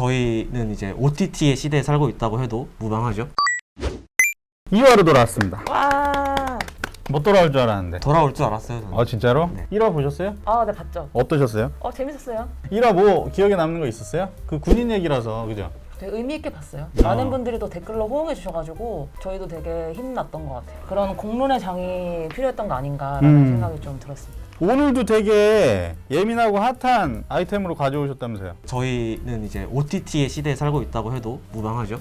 저희는 이제 OTT의 시대에 살고 있다고 해도 무방하죠. 2화로 돌아왔습니다. 와. 못 돌아올 줄 알았는데. 돌아올 줄 알았어요. 저는. 아 진짜로? 네. 1화 보셨어요? 아, 네 봤죠. 어떠셨어요? 어 재밌었어요. 1화 뭐 기억에 남는 거 있었어요? 그 군인 얘기라서 그죠? 되게 의미 있게 봤어요. 아. 많은 분들이 또 댓글로 호응해 주셔가지고 저희도 되게 힘났던 것 같아요. 그런 공론의 장이 필요했던 거 아닌가라는 음. 생각이 좀 들었습니다. 오늘도 되게 예민하고 핫한 아이템으로 가져오셨다면서요? 저희는 이제 OTT의 시대에 살고 있다고 해도 무방하죠.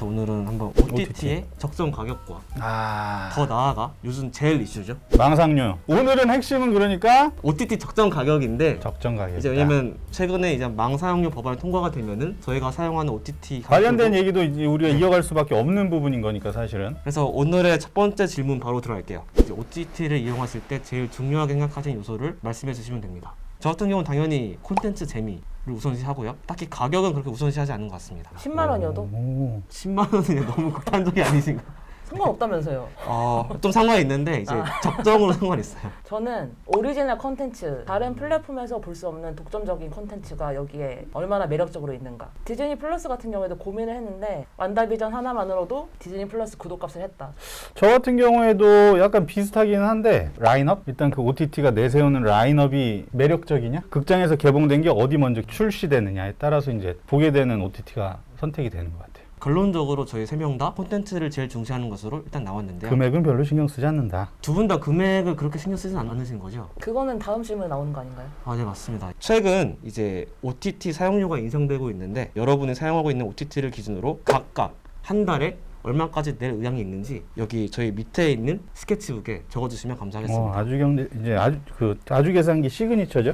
그래서 오늘은 한번 OTT의 적정 가격과 아 더 나아가 요즘 제일 이슈죠. 망상료. 오늘은 핵심은 그러니까 OTT 적정 가격인데 적정 가격. 이제 왜냐면 최근에 이제 망사용료 법안이 통과가 되면은 저희가 사용하는 OTT 관련된 얘기도 이제 우리가 이어갈 수밖에 없는 부분인 거니까 사실은. 그래서 오늘의 첫 번째 질문 바로 들어갈게요. 이제 OTT를 이용하실 때 제일 중요하게 생각하시는 요소를 말씀해 주시면 됩니다. 저 같은 경우는 당연히 콘텐츠 재미를 우선시하고요. 딱히 가격은 그렇게 우선시하지 않는 것 같습니다. 10만 원이어도 오. 10만 원은 너무 극단적이 아니신가? 상관없다면서요. 어, 좀 상관이 있는데 이제 아. 적정으로 상관 있어요. 저는 오리지널 컨텐츠, 다른 플랫폼에서 볼 수 없는 독점적인 컨텐츠가 여기에 얼마나 매력적으로 있는가. 디즈니 플러스 같은 경우에도 고민을 했는데 완다비전 하나만으로도 디즈니 플러스 구독값을 했다. 저 같은 경우에도 약간 비슷하기는 한데 라인업 일단 그 OTT가 내세우는 라인업이 매력적이냐 극장에서 개봉된 게 어디 먼저 출시되느냐에 따라서 이제 보게 되는 OTT가 선택이 되는 것 같아요. 결론적으로 저희 세 명 다 콘텐츠를 제일 중시하는 것으로 일단 나왔는데요. 금액은 별로 신경 쓰지 않는다. 두 분 다 금액을 그렇게 신경 쓰지 않으신 거죠? 그거는 다음 질문에 나오는 거 아닌가요? 아, 네, 맞습니다. 최근 이제 OTT 사용료가 인상되고 있는데 여러분이 사용하고 있는 OTT를 기준으로 각각 한 달에 얼마까지 낼 의향이 있는지 여기 저희 밑에 있는 스케치북에 적어주시면 감사하겠습니다. 어, 아주 경제 이제 아주 그 아주 계산기 시그니처죠.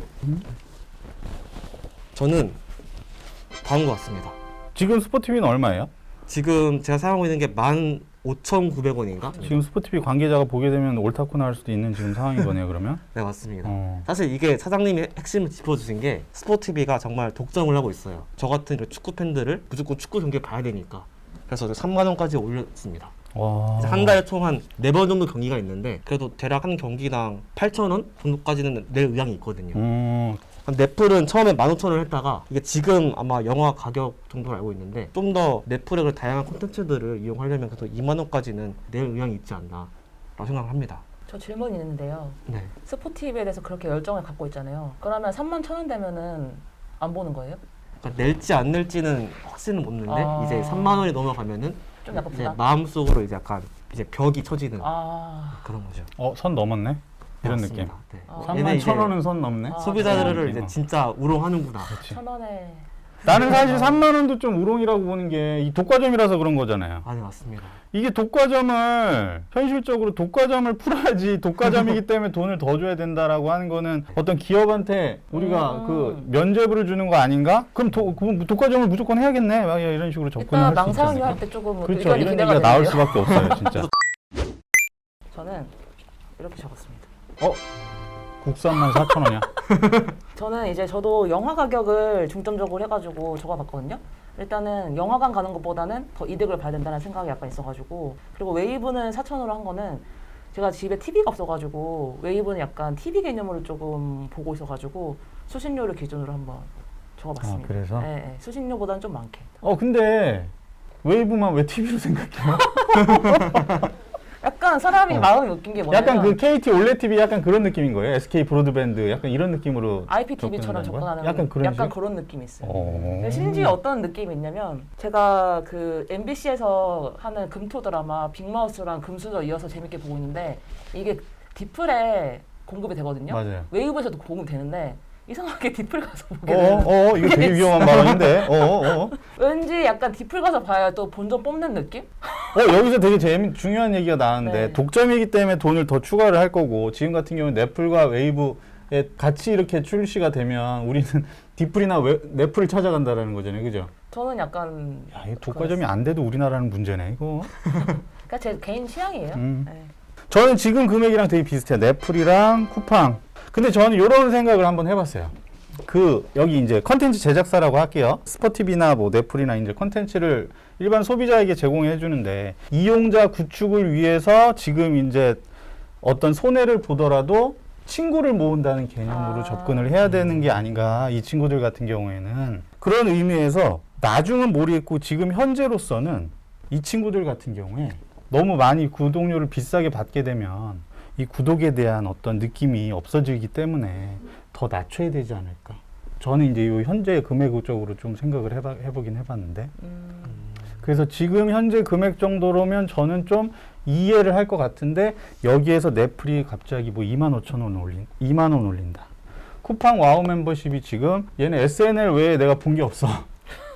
저는 다음과 같습니다. 지금 스포티비는 얼마예요? 지금 제가 사용하고 있는 게 15,900원인가? 지금 스포티비 관계자가 보게 되면 옳다고 나올 수도 있는 지금 상황인 거네요. 그러면. 네, 맞습니다. 어. 사실 이게 사장님이 핵심을 짚어주신 게 스포티비가 정말 독점을 하고 있어요. 저 같은 이런 축구 팬들을 무조건 축구 경기 봐야 되니까. 그래서 3만 원까지 올렸습니다. 와. 이제 한 달에 총 한 네 번 정도 경기가 있는데 그래도 대략 한 경기당 8,000원 정도까지는 낼 의향이 있거든요. 음, 넷플은 처음에 15,000원을 했다가 이게 지금 아마 영화 가격 정도로 알고 있는데 좀 더 넷플의 그 다양한 콘텐츠들을 이용하려면 그래도 2만 원까지는 낼 의향이 있지 않나 라고 생각을 합니다. 저 질문이 있는데요. 네. 스포티비에 대해서 그렇게 열정을 갖고 있잖아요. 그러면 3만 천 원 되면은 안 보는 거예요? 그러니까 낼지 안 낼지는 확신은 못 는데 아. 이제 3만 원이 넘어가면은 좀 약간 이제 부담? 마음속으로 이제 약간 이제 벽이 쳐지는 아, 그런 거죠. 어, 선 넘었네. 이런 느낌. 맞습니다. 네. 아. 얘네 3만 이제 천 원은 선 넘네. 아. 소비자들을 어. 이제 진짜 우롱하는구나. 그렇지. 천 원에 나는 사실 3만 원도 좀 우롱이라고 보는 게 이 독과점이라서 그런 거잖아요. 아, 네, 맞습니다. 이게 독과점을 현실적으로 독과점을 풀어야지 독과점이기 때문에 돈을 더 줘야 된다라고 하는 거는 어떤 기업한테 우리가 음. 그 면죄부를 주는 거 아닌가? 그럼 도, 그럼 독과점을 무조건 해야겠네. 막 이런 식으로 접근을 일단 할수 있지 망사용료 않을까? 할때 조금 그렇죠. 의견이 이런 기대가 얘기가 나올 되는데요. 수밖에 없어요, 진짜. 저는 이렇게 적었습니다. 어? 국산만 4천 원이야. 저는 이제 저도 영화 가격을 중점적으로 해가지고 적어봤거든요. 일단은 영화관 가는 것보다는 더 이득을 봐야 된다는 생각이 약간 있어가지고 그리고 웨이브는 4천으로 한 거는 제가 집에 TV가 없어가지고 웨이브는 약간 TV 개념으로 조금 보고 있어가지고 수신료를 기준으로 한번 적어봤습니다. 아, 그래서? 네, 네. 수신료보다는 좀 많게. 어, 근데 웨이브만 왜 TV로 생각해요? 약간 사람이 어. 마음이 웃긴 게 뭐냐면 약간 그 KT 올레 TV 약간 그런 느낌인 거예요. SK 브로드밴드 약간 이런 느낌으로 IPTV처럼 거야? 접근하는 약간 그런 약간 식? 그런 느낌이 있어요. 어. 심지어 어떤 느낌이 있냐면 제가 그 MBC에서 하는 금토 드라마 빅마우스랑 금수저 이어서 재밌게 보고 있는데 이게 디플에 공급이 되거든요. 맞아요. 웨이브에서도 공급이 되는데 이상하게 디플 가서 보게 어, 되는 어, 이거 되게 위험한 발언인데. 어, 어, 어. 왠지 약간 디플 가서 봐야 또 본전 뽑는 느낌? 어, 여기서 되게 재미, 중요한 얘기가 나왔는데 네. 독점이기 때문에 돈을 더 추가를 할 거고 지금 같은 경우는 넷플과 웨이브에 같이 이렇게 출시가 되면 우리는 디플이나 웨, 넷플을 찾아간다라는 거잖아요, 그죠? 저는 약간 야, 이 독과점이 안 돼도 우리나라는 문제네, 이거. 그러니까 제 개인 취향이에요. 음. 네. 저는 지금 금액이랑 되게 비슷해요. 넷플이랑 쿠팡. 근데 저는 이런 생각을 한번 해봤어요. 그 여기 이제 컨텐츠 제작사라고 할게요. 스포티비나 뭐 넷플이나 이제 컨텐츠를 일반 소비자에게 제공해 주는데 이용자 구축을 위해서 지금 이제 어떤 손해를 보더라도 친구를 모은다는 개념으로 아. 접근을 해야 되는 게 아닌가 이 친구들 같은 경우에는 그런 의미에서 나중은 모르겠고 지금 현재로서는 이 친구들 같은 경우에 너무 많이 구독료를 비싸게 받게 되면 이 구독에 대한 어떤 느낌이 없어지기 때문에 더 낮춰야 되지 않을까. 저는 이제 이 현재 금액적으로 좀 생각을 해봐, 해보긴 해봤는데 음, 그래서 지금 현재 금액 정도로면 저는 좀 이해를 할 것 같은데 여기에서 넷플이 갑자기 뭐 2만 5천 원 올린 2만 원 올린다. 쿠팡 와우 멤버십이 지금 얘네 SNL 외에 내가 본 게 없어.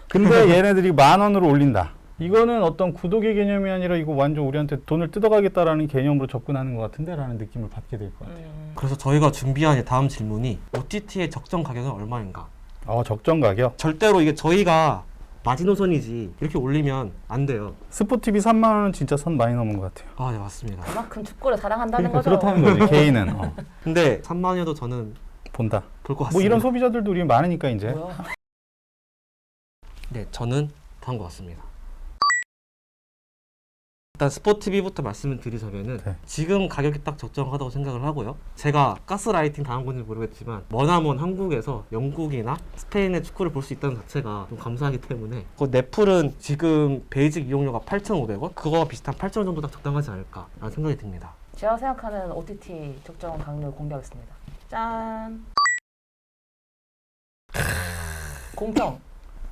근데 얘네들이 만 원으로 올린다. 이거는 어떤 구독의 개념이 아니라 이거 완전 우리한테 돈을 뜯어가겠다라는 개념으로 접근하는 것 같은데라는 느낌을 받게 될 것 같아요. 음. 그래서 저희가 준비한 다음 질문이 OTT의 적정 가격은 얼마인가? 어 적정 가격. 절대로 이게 저희가 마지노선이지 이렇게 올리면 안 돼요. 스포티비 3만 원은 진짜 선 많이 넘은 것 같아요. 아, 네 맞습니다. 그만큼 축구를 사랑한다는 그러니까 거죠. 그렇다는 거지 개인은 어, 근데 3만 원이어도 저는 본다. 볼 것 같습니다. 뭐 이런 소비자들도 우리 많으니까 이제 뭐야? 네, 저는 다음 것 같습니다. 일단 스포티비부터 말씀을 드리자면은 네. 지금 가격이 딱 적정하다고 생각을 하고요. 제가 가스라이팅 당한 건지 모르겠지만 머나먼 한국에서 영국이나 스페인의 축구를 볼 수 있다는 자체가 좀 감사하기 때문에 그 넷플은 지금 베이직 이용료가 8,500원? 그거와 비슷한 8,000원 정도 딱 적당하지 않을까라는 생각이 듭니다. 제가 생각하는 OTT 적정 강률 공개하겠습니다. 짠. 공평.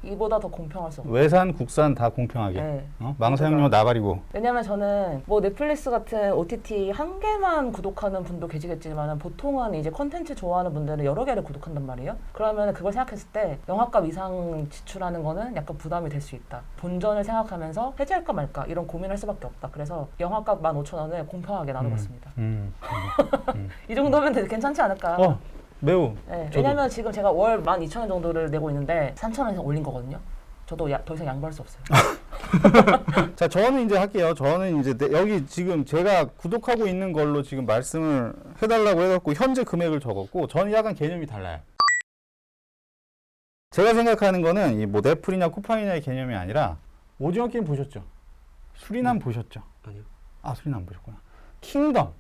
이보다 더 공평할 수 없어요. 외산 국산 다 공평하게. 네. 어? 망사용료 나발이고. 왜냐면 저는 뭐 넷플릭스 같은 OTT 한 개만 구독하는 분도 계시겠지만 보통은 이제 컨텐츠 좋아하는 분들은 여러 개를 구독한단 말이에요. 그러면 그걸 생각했을 때 영화값 이상 지출하는 거는 약간 부담이 될 수 있다. 본전을 생각하면서 해지할까 말까 이런 고민할 수밖에 없다. 그래서 영화값 15,000원을 공평하게 나눠봤습니다. 음. 이 정도면 괜찮지 않을까? 어 매우. 네, 저도. 왜냐면 지금 제가 월 12,000원 정도를 내고 있는데 3,000원 이상 올린 거거든요. 저도 야- 더 이상 양보할 수 없어요. 자 저는 이제 할게요. 저는 이제 내- 여기 지금 제가 구독하고 있는 걸로 지금 말씀을 해달라고 해갖고 현재 금액을 적었고 저는 약간 개념이 달라요. 제가 생각하는 거는 이뭐 넷플이냐 쿠팡이냐의 개념이 아니라 오징어 게임 보셨죠? 수리남 보셨죠? 아니요. 아 수리남 보셨구나. 킹덤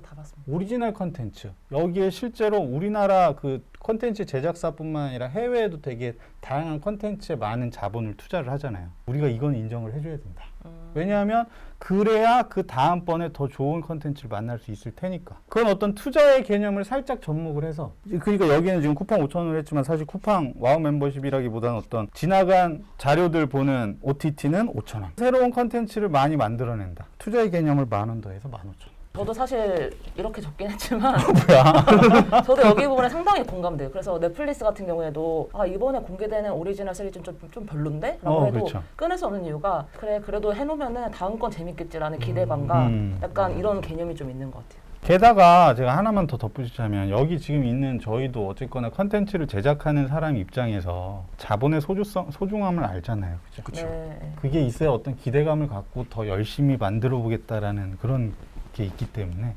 다 봤습니다. 오리지널 컨텐츠 여기에 실제로 우리나라 그 컨텐츠 제작사뿐만 아니라 해외에도 되게 다양한 컨텐츠에 많은 자본을 투자를 하잖아요. 우리가 이건 인정을 해줘야 된다. 음, 왜냐하면 그래야 그 다음번에 더 좋은 컨텐츠를 만날 수 있을 테니까. 그건 어떤 투자의 개념을 살짝 접목을 해서 그러니까 여기는 지금 쿠팡 5천 원을 했지만 사실 쿠팡 와우 멤버십이라기보다는 어떤 지나간 자료들 보는 OTT는 5천 원. 새로운 컨텐츠를 많이 만들어낸다. 투자의 개념을 만 원 더해서 만 오천 원. 저도 사실 이렇게 적긴 했지만 뭐야? 저도 여기 부분에 상당히 공감돼요. 그래서 넷플릭스 같은 경우에도 아 이번에 공개되는 오리지널 시리즈는 좀, 좀 별론데? 라고 어, 해도 그렇죠. 끊을 수 없는 이유가 그래 그래도 해놓으면은 다음 건 재밌겠지라는 기대감과 음. 약간 이런 개념이 좀 있는 것 같아요. 게다가 제가 하나만 더 덧붙이자면 여기 지금 있는 저희도 어쨌거나 컨텐츠를 제작하는 사람 입장에서 자본의 소주성, 소중함을 알잖아요. 그죠? 그쵸. 네. 그게 있어야 어떤 기대감을 갖고 더 열심히 만들어 보겠다라는 그런 게 있기 때문에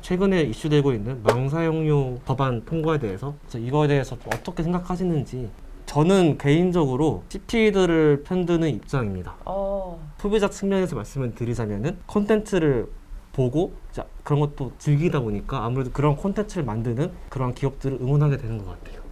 최근에 이슈되고 있는 망사용료 법안 통과에 대해서 그래서 이거에 대해서 또 어떻게 생각하시는지 저는 개인적으로 CP들을 편드는 입장입니다. 어, 소비자 측면에서 말씀을 드리자면은 콘텐츠를 보고 자, 그런 것도 즐기다 보니까 아무래도 그런 콘텐츠를 만드는 그런 기업들을 응원하게 되는 것 같아요.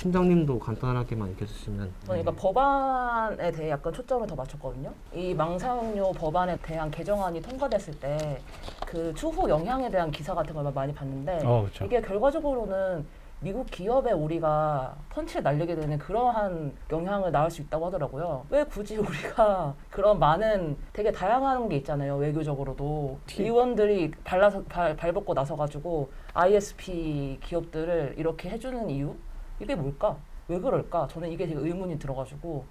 음, 팀장님도 간단하게만 얘기해 주시면 저는 그러니까 법안에 대해 약간 초점을 더 맞췄거든요. 이 망사용료 법안에 대한 개정안이 통과됐을 때 그 추후 영향에 대한 기사 같은 걸 많이 봤는데 어 그렇죠. 이게 결과적으로는 미국 기업에 우리가 펀치를 날리게 되는 그러한 영향을 낳을 수 있다고 하더라고요. 왜 굳이 우리가 그런 많은 되게 다양한 게 있잖아요. 외교적으로도 티- 의원들이 발라서 발, 발벗고 나서 가지고 ISP 기업들을 이렇게 해주는 이유 이게 뭘까? 왜 그럴까? 저는 이게 되게 의문이 들어가지고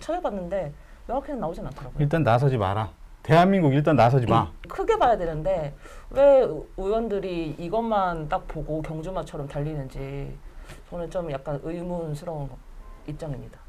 찾아봤는데 명확히는 나오진 않더라고요. 일단 나서지 마라. 대한민국 일단 나서지 마. 크게 봐야 되는데 왜 의- 의원들이 이것만 딱 보고 경주마처럼 달리는지 저는 좀 약간 의문스러운 거- 입장입니다.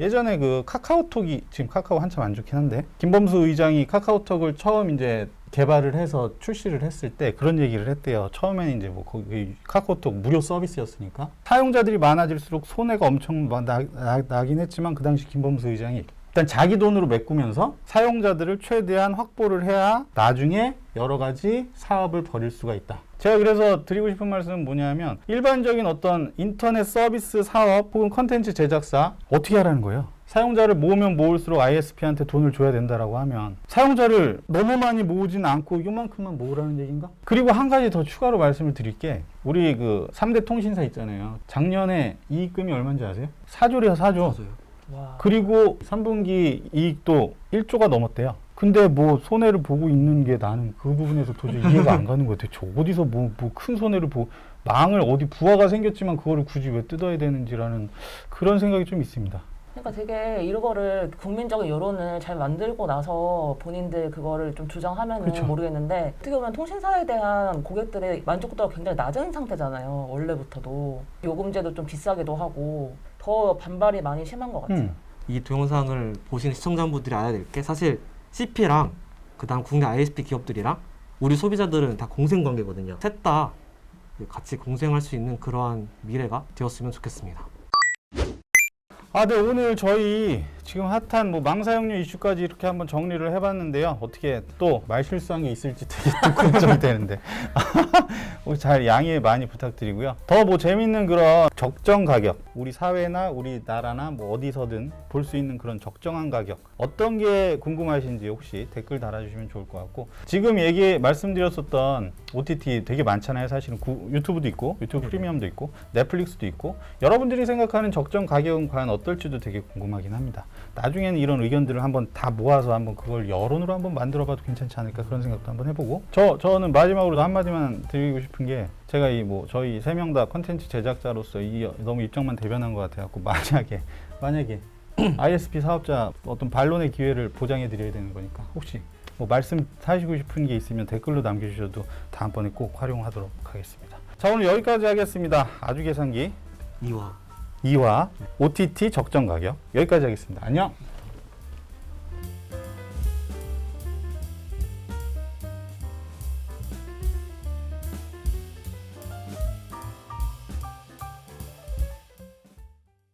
예전에 그 카카오톡이 지금 카카오 한참 안 좋긴 한데 김범수 의장이 카카오톡을 처음 이제 개발을 해서 출시를 했을 때 그런 얘기를 했대요. 처음에는 이제 뭐 거기 카카오톡 무료 서비스였으니까 사용자들이 많아질수록 손해가 엄청 마- 나, 나, 나긴 했지만 그 당시 김범수 의장이 일단 자기 돈으로 메꾸면서 사용자들을 최대한 확보를 해야 나중에 여러 가지 사업을 벌일 수가 있다. 제가 그래서 드리고 싶은 말씀은 뭐냐면 일반적인 어떤 인터넷 서비스 사업 혹은 컨텐츠 제작사 어떻게 하라는 거예요? 사용자를 모으면 모을수록 ISP한테 돈을 줘야 된다라고 하면 사용자를 너무 많이 모으진 않고 이만큼만 모으라는 얘기인가? 그리고 한 가지 더 추가로 말씀을 드릴 게 우리 그 3대 통신사 있잖아요. 작년에 이익금이 얼마인지 아세요? 4조래요, 4조. 맞아요. 와. 그리고 3분기 이익도 1조가 넘었대요. 근데 뭐 손해를 보고 있는 게 나는 그 부분에서 도저히 이해가 안 가는 것 같아요. 저 어디서 뭐 뭐 큰 손해를 보 망을 어디 부하가 생겼지만 그거를 굳이 왜 뜯어야 되는지라는 그런 생각이 좀 있습니다. 그러니까 되게 이거를 국민적인 여론을 잘 만들고 나서 본인들 그거를 좀 주장하면 은 그쵸. 모르겠는데 어떻게 보면 통신사에 대한 고객들의 만족도가 굉장히 낮은 상태잖아요. 원래부터도 요금제도 좀 비싸기도 하고 더 반발이 많이 심한 것 같아요. 음. 이 동영상을 보시는 시청자분들이 알아야 될 게 사실 CP랑 그다음 국내 ISP 기업들이랑 우리 소비자들은 다 공생 관계거든요. 셋 다 같이 공생할 수 있는 그러한 미래가 되었으면 좋겠습니다. 아, 네, 오늘 저희 지금 핫한 뭐 망사용료 이슈까지 이렇게 한번 정리를 해봤는데요. 어떻게 또 말실수한 게 있을지 되게 또 걱정이 되는데. 어, 잘 양해 많이 부탁드리고요. 더 뭐 재밌는 그런 적정 가격, 우리 사회나 우리 나라나 뭐 어디서든 볼 수 있는 그런 적정한 가격, 어떤 게 궁금하신지 혹시 댓글 달아주시면 좋을 것 같고, 지금 얘기 말씀드렸었던 OTT 되게 많잖아요. 사실은 구- 유튜브도 있고, 유튜브 프리미엄도 있고, 넷플릭스도 있고, 여러분들이 생각하는 적정 가격은 과연 어떨지도 되게 궁금하긴 합니다. 나중에는 이런 의견들을 한번 다 모아서 한번 그걸 여론으로 한번 만들어봐도 괜찮지 않을까 그런 생각도 한번 해보고 저 저는 마지막으로 한마디만 드리고 싶은 게 제가 이 뭐 저희 세 명 다 컨텐츠 제작자로서 이 너무 입장만 대변한 것 같아갖고 만약에 만약에 ISP 사업자 어떤 반론의 기회를 보장해 드려야 되는 거니까 혹시 뭐 말씀 하시고 싶은 게 있으면 댓글로 남겨주셔도 다음번에 꼭 활용하도록 하겠습니다. 자 오늘 여기까지 하겠습니다. 아주 계산기 이와 2화 OTT 적정 가격 여기까지 하겠습니다. 안녕.